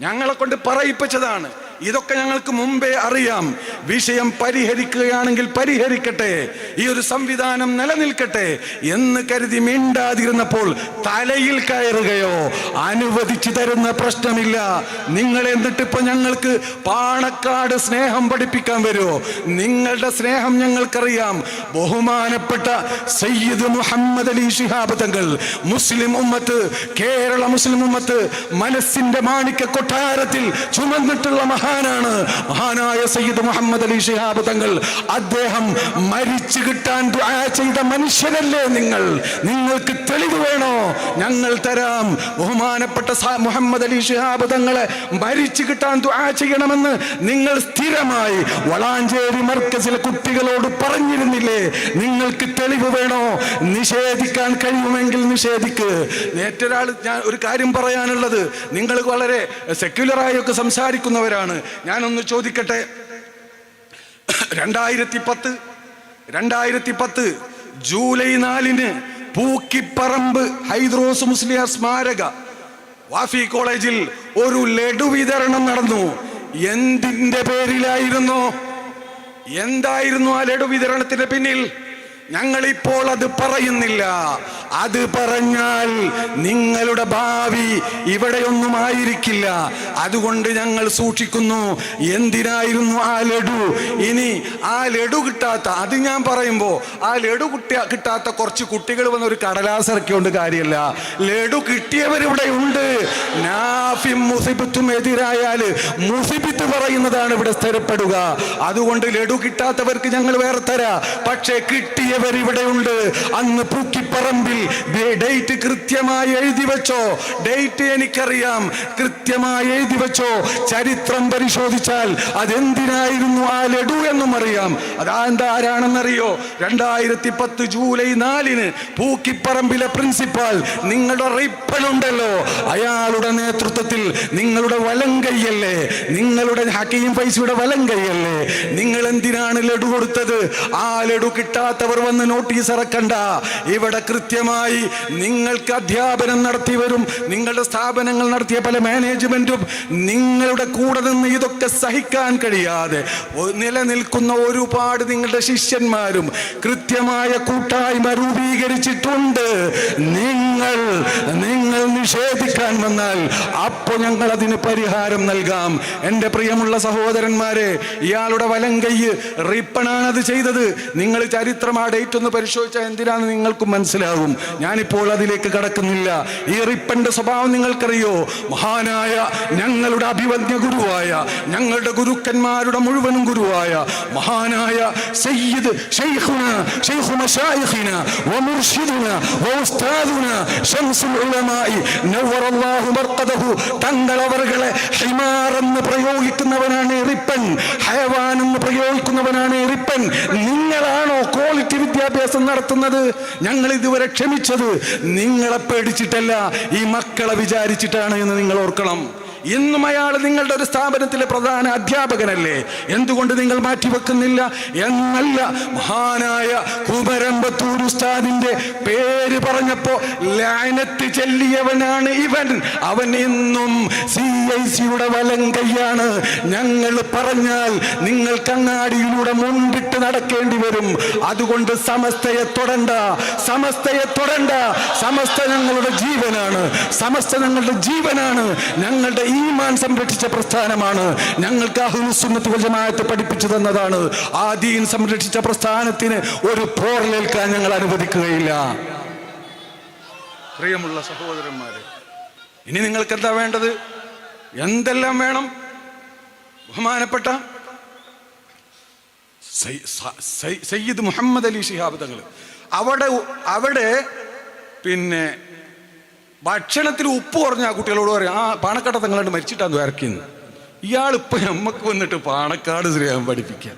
ഞങ്ങളെ കൊണ്ട് പറയിപ്പിച്ചതാണ്. ഇതൊക്കെ ഞങ്ങൾക്ക് മുമ്പേ അറിയാം. വിഷയം പരിഹരിക്കുകയാണെങ്കിൽ പരിഹരിക്കട്ടെ. ഈ ഒരു സംവിധാനം നിലനിൽക്കട്ടെ എന്ന് കരുതി മിണ്ടാതിരുന്നപ്പോൾ തലയിൽ കയറുകയോ അനുവദിച്ചു തരുന്ന പ്രശ്നമില്ല. നിങ്ങൾ എന്നിട്ട് ഇപ്പൊ ഞങ്ങൾക്ക് പാണക്കാട് സ്നേഹം പഠിപ്പിക്കാൻ വരുമോ നിങ്ങളുടെ സ്നേഹം ഞങ്ങൾക്കറിയാം. ബഹുമാനപ്പെട്ട സയ്യിദ് മുഹമ്മദ് അലി ഷിഹാബ് തങ്ങൾ മുസ്ലിം ഉമ്മത്ത് കേരള മുസ്ലിം ഉമ്മത്ത് മനസ്സിന്റെ മാണിക്യ കൊട്ടാരത്തിൽ ചുമന്നിട്ടുള്ള മഹാനാണ്. മഹാനായ സയ്യിദ് മുഹമ്മദ് അലി ഷിഹാബ് തങ്ങൾ. അദ്ദേഹം മരിച്ചു കിട്ടാൻ ചെയ്ത മനുഷ്യനല്ലേ നിങ്ങൾ? നിങ്ങൾക്ക് തെളിവ് വേണോ? ഞങ്ങൾ തരാം. ബഹുമാനപ്പെട്ട മുഹമ്മദ് അലി ഷിഹാബ് തങ്ങളെ മരിച്ചു കിട്ടാൻ ദുആ ചെയ്യണമെന്ന് നിങ്ങൾ സ്ഥിരമായി വളാഞ്ചേരി മർക്കസിൽ കുട്ടികളോട് പറഞ്ഞിരുന്നില്ലേ? നിങ്ങൾക്ക് തെളിവ് വേണോ? നിഷേധിക്കാൻ കഴിയുമെങ്കിൽ നിഷേധിക്ക്. മറ്റൊരാൾ ഞാൻ ഒരു കാര്യം പറയാനുള്ളത്. നിങ്ങൾ വളരെ സെക്യുലറായി ഒക്കെ സംസാരിക്കുന്നവരാണ്. ഞാനൊന്ന് ചോദിക്കട്ടെ? രണ്ടായിരത്തി പത്ത് രണ്ടായിരത്തി പത്ത് ജൂലൈ നാലിന് പൂക്കിപ്പറമ്പ് ഹൈദ്രോസ് മുസ്ലിയ സ്മാരക വാഫി കോളേജിൽ ഒരു ലഡു വിതരണം നടന്നു. എന്തിന്റെ പേരിലായിരുന്നു? എന്തായിരുന്നു ആ ലഡു വിതരണത്തിന്റെ പിന്നിൽ? ഞങ്ങൾ ഇപ്പോൾ അത് പറയുന്നില്ല. അത് പറഞ്ഞാൽ നിങ്ങളുടെ ഭാവി ഇവിടെയൊന്നും ആയിരിക്കില്ല അതുകൊണ്ട് ഞങ്ങൾ സൂക്ഷിക്കുന്നു. എന്തിനായിരുന്നു ആ ലഡു? ഇനി ആ ലഡു കിട്ടാത്ത അത് ഞാൻ പറയുമ്പോൾ ആ ലഡു കിട്ടിയ കിട്ടാത്ത കുറച്ച് കുട്ടികൾ വന്ന ഒരു ഇറക്കിയോണ്ട് കാര്യമല്ല ലഡു കിട്ടിയവരിവിടെ ഉണ്ട്. മുസിബത്തും എതിരായാൽ മുസിബത്ത് പറയുന്നതാണ് ഇവിടെ സ്ഥിരപ്പെടുക. അതുകൊണ്ട് ലഡു കിട്ടാത്തവർക്ക് ഞങ്ങൾ വേറെ തരാ. പക്ഷേ കിട്ടിയവർ ഇവിടെ ഉണ്ട്. അന്ന് പൂക്കിപ്പറമ്പിൽ ഡേറ്റ് കൃത്യമായി എഴുതി വെച്ചോ. ഡേറ്റ് എനിക്കറിയാം. കൃത്യമായി എഴുതി വെച്ചോ. ചരിത്രം പരിശോധിച്ചാൽ അതെന്തിനായിരുന്നു ആ ലഡു എന്നും അറിയാം. അതാ എന്താ ആരാണെന്നറിയോ? രണ്ടായിരത്തി പത്ത് ജൂലൈ നാലിന് പൂക്കിപ്പറമ്പിലെ പ്രിൻസിപ്പാൾ നിങ്ങളുടെ റിപ്പനുണ്ടല്ലോ അയാളുടെ നേതൃത്വത്തിൽ നിങ്ങളുടെ വലം കൈയല്ലേ? നിങ്ങളുടെ ഹക്കീം പൈസയുടെ വലം കൈയല്ലേ? നിങ്ങൾ എന്തിനാണ് ലഡു കൊടുത്തത്? ആ ലഡു കിട്ടാത്തവർ വന്ന് നോട്ടീസ് ഇറക്കണ്ട. ഇവിടെ കൃത്യമായി നിങ്ങൾക്ക് അധ്യാപനം നടത്തിയവരും നിങ്ങളുടെ സ്ഥാപനങ്ങൾ നടത്തിയ പല മാനേജ്മെന്റും നിങ്ങളുടെ കൂടെ നിന്ന് ഇതൊക്കെ സഹിക്കാൻ കഴിയാതെ നിലനിൽക്കുന്ന ഒരുപാട് നിങ്ങളുടെ ശിഷ്യന്മാരും കൃത്യമായ കൂട്ടായ്മ രൂപീകരിച്ചിട്ടുണ്ട്. നിങ്ങൾ നിങ്ങൾ നിഷേധിക്കാൻ വന്നാൽ അപ്പോൾ ഞങ്ങൾ അതിന് പരിഹാരം നൽകാം. എന്റെ പ്രിയമുള്ള സഹോദരന്മാരെ ഇയാളുടെ വലം കൈ റിപ്പണാണ് അത് ചെയ്തത്. നിങ്ങൾ ചരിത്രം ആ ഡേറ്റ് ഒന്ന് പരിശോധിച്ചാൽ എന്തിനാന്ന് നിങ്ങൾക്ക് മനസ്സിലാകും. ഞാനിപ്പോൾ അതിലേക്ക് കടക്കുന്നില്ല. ഈ റിപ്പന്റെ സ്വഭാവം നിങ്ങൾക്കറിയോ? മഹാനായ ഞങ്ങളുടെ അഭിവന്യ ഗുരുവായ ഞങ്ങളുടെ ഗുരുക്കന്മാരുടെ മുഴുവനും ഗുരുവായ മഹാനായ സയ്യിദ് ഷെയ്ഖുന ഷെയ്ഖു മശായിഖിന വഉസ്താദുന ശംസുൽ ഉലമായി നവ്വറല്ലാഹു മർഖദഹു തങ്ങളവറുകളെ ഹിമാർ എന്ന് പ്രയോഗിക്കുന്നവനാണ് എറിപ്പൻ റിപ്പൻ ഹയവാൻ എന്ന് പ്രയോഗിക്കുന്നവനാണ് എറിപ്പൻ റിപ്പൻ. നിങ്ങളാണോ ക്വാളിറ്റി വിദ്യാഭ്യാസം നടത്തുന്നത്? ഞങ്ങൾ ഇതുവരെ ക്ഷമിച്ചത്. നിങ്ങളെ പേടിച്ചിട്ടല്ല ഈ മക്കളെ വിചാരിച്ചിട്ടാണ് എന്ന് നിങ്ങൾ ഓർക്കണം. ഇന്നും അയാൾ നിങ്ങളുടെ ഒരു സ്ഥാപനത്തിലെ പ്രധാന അധ്യാപകനല്ലേ? എന്തുകൊണ്ട് നിങ്ങൾ മാറ്റിവെക്കുന്നില്ല? എന്നല്ല മഹാനായ കുമരമ്പത്തൂർ ഉസ്താദിന്റെ പേര് പറഞ്ഞപ്പോ ലാനത്ത് ചെല്ലിയവനാണ് ഇവൻ. അവൻ ഇന്നും സി ഐ സിയുടെ വലം കൈയാണ്. ഞങ്ങൾ പറഞ്ഞാൽ നിങ്ങൾ കണ്ണാടിയിലൂടെ മുൻപിട്ട് നടക്കേണ്ടി വരും. അതുകൊണ്ട് സമസ്തയെ തൊടണ്ട സമസ്തയെ തൊടണ്ട. സമസ്ത ഞങ്ങളുടെ ജീവനാണ്. സമസ്ത ഞങ്ങളുടെ ജീവനാണ്. ഞങ്ങളുടെ ഈമാൻ സംരക്ഷിച്ച പ്രസ്ഥാനമാണ് ഞങ്ങൾക്ക് അഹുസുന്നത്ത് ജമാഅത്ത് പഠിപ്പിച്ചു തന്നതാണ്. ആ ദീൻ സംരക്ഷിച്ച പ്രസ്ഥാനത്തിന് ഒരു പോറലേൽക്കാൻ ഞങ്ങൾ അനുവദിക്കുകയില്ല. പ്രിയമുള്ള സഹോദരന്മാരെ ഇനി നിങ്ങൾക്ക് എന്താ വേണ്ടത്? എന്തെല്ലാം വേണം? ബഹുമാനപ്പെട്ട സയ്യിദ് മുഹമ്മദ് അലി ഷിഹാബ് തങ്ങൾ അവിടെ അവിടെ പിന്നെ ഭക്ഷണത്തിൽ ഉപ്പ് കുറഞ്ഞ ആ കുട്ടികളോട് പറയും ആ പാണക്കാട്ട തങ്ങളുണ്ട് മരിച്ചിട്ടാണ് ഇറക്കിന്ന് ഇയാൾ ഇപ്പൊ നമ്മക്ക് വന്നിട്ട് പാണക്കാട് ശ്രീയാൻ പഠിപ്പിക്കുക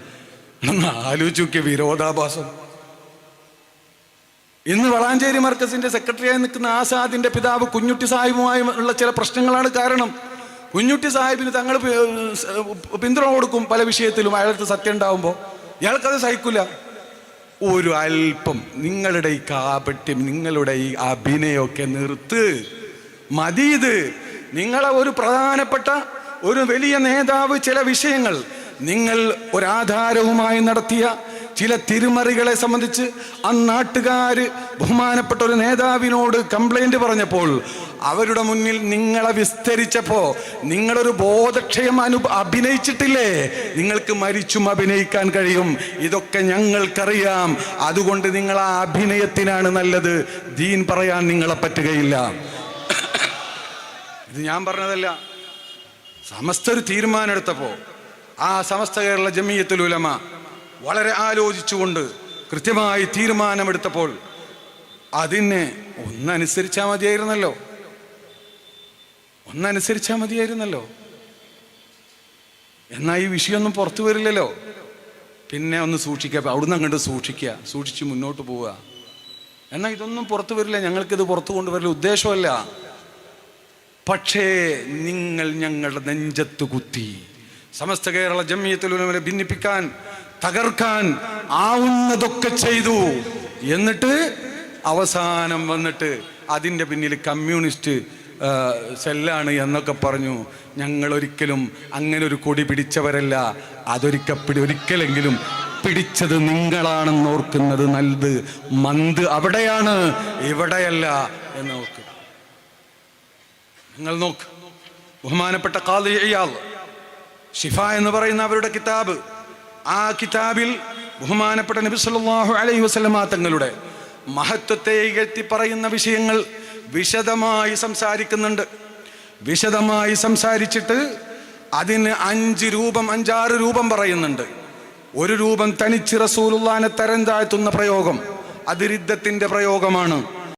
ഒന്ന് ആലോചിച്ച് നോക്കിയ വിരോധാഭാസം. ഇന്ന് വളാഞ്ചേരി മർക്കസിന്റെ സെക്രട്ടറിയായി നിൽക്കുന്ന ആസാദിന്റെ പിതാവ് കുഞ്ഞുട്ടി സാഹിബുമായി ഉള്ള ചില പ്രശ്നങ്ങളാണ് കാരണം. കുഞ്ഞുട്ടി സാഹിബിന് തങ്ങൾ പിന്തുണ കൊടുക്കും പല വിഷയത്തിലും. അയാൾക്ക് സത്യം ഉണ്ടാവുമ്പോൾ ഇയാൾക്കത് സഹിക്കില്ല ഒരു അല്പം നിങ്ങളുടെ ഈ കാപട്യം നിങ്ങളുടെ ഈ അഭിനയമൊക്കെ നിർത്ത്. മതി ഇത്. നിങ്ങളെ ഒരു പ്രധാനപ്പെട്ട ഒരു വലിയ നേതാവ് ചില വിഷയങ്ങൾ നിങ്ങൾ ഒരാധാരവുമായി നടത്തിയ ചില തിരുമറികളെ സംബന്ധിച്ച് ആ നാട്ടുകാര് ബഹുമാനപ്പെട്ട ഒരു നേതാവിനോട് കംപ്ലൈന്റ് പറഞ്ഞപ്പോൾ അവരുടെ മുന്നിൽ നിങ്ങളെ വിസ്തരിച്ചപ്പോ നിങ്ങളൊരു ബോധക്ഷയം അനു അഭിനയിച്ചിട്ടില്ലേ? നിങ്ങൾക്ക് മരിച്ചും അഭിനയിക്കാൻ കഴിയും. ഇതൊക്കെ ഞങ്ങൾക്കറിയാം. അതുകൊണ്ട് നിങ്ങൾ ആ അഭിനയത്തിനാണ് നല്ലത്. ദീൻ പറയാൻ നിങ്ങളെ പറ്റുകയില്ല. ഇത് ഞാൻ പറഞ്ഞതല്ല. സമസ്ത ഒരു തീരുമാനം എടുത്തപ്പോ ആ സമസ്ത കേരള ജമീയത്തുൽ ഉലമ വളരെ ആലോചിച്ചുകൊണ്ട് കൃത്യമായി തീരുമാനമെടുത്തപ്പോൾ അതിനെ ഒന്നനുസരിച്ചാൽ മതിയായിരുന്നല്ലോ. ഒന്നനുസരിച്ചാൽ മതിയായിരുന്നല്ലോ. എന്നാൽ ഈ വിഷയമൊന്നും പുറത്തു വരില്ലല്ലോ. പിന്നെ ഒന്ന് സൂക്ഷിക്കുക അവിടുന്ന് അങ്ങോട്ട് സൂക്ഷിക്കുക സൂക്ഷിച്ച് മുന്നോട്ട് പോവുക. എന്നാൽ ഇതൊന്നും പുറത്തു വരില്ല ഞങ്ങൾക്കിത് പുറത്തു കൊണ്ടുവരില്ല ഉദ്ദേശമല്ല. പക്ഷേ നിങ്ങൾ ഞങ്ങളുടെ നെഞ്ചത്ത് കുത്തി സമസ്ത കേരള ജമ്മിയത്തിലുലമരെ ഭിന്നിപ്പിക്കാൻ തകർക്കാൻ ആവുന്നതൊക്കെ ചെയ്തു. എന്നിട്ട് അവസാനം വന്നിട്ട് അതിന്റെ പിന്നിൽ കമ്മ്യൂണിസ്റ്റ് സെല്ലാണ് എന്നൊക്കെ പറഞ്ഞു. ഞങ്ങൾ ഒരിക്കലും അങ്ങനെ ഒരു കൊടി പിടിച്ചവരല്ല. അതൊരിക്ക പിടി ഒരിക്കലെങ്കിലും പിടിച്ചത് നിങ്ങളാണെന്ന് ഓർക്കുന്നത് നല്ലത്. മന്ത് അവിടെയാണ് ഇവിടെയല്ല എന്ന് നോക്ക് നിങ്ങൾ നോക്ക്. ബഹുമാനപ്പെട്ട ഖാദി ഇയാൾ ഷിഫ എന്ന് പറയുന്ന അവരുടെ കിതാബ്. ആ കിതാബിൽ ബഹുമാനപ്പെട്ട നബി സല്ലല്ലാഹു അലൈഹി വസല്ലമ തങ്ങളുടെ മഹത്വത്തെ ഇകഴ്ത്തി പറയുന്ന വിഷയങ്ങൾ വിശദമായി സംസാരിക്കുന്നുണ്ട്. വിശദമായി സംസാരിച്ചിട്ട് അതിന് അഞ്ച് രൂപം അഞ്ചാറ് രൂപം പറയുന്നുണ്ട്. ഒരു രൂപം തനിച്ച് റസൂലുള്ളാനെ തരം താഴ്ത്തുന്ന പ്രയോഗം അത് രിദ്ധത്തിന്റെ പ്രയോഗമാണ്.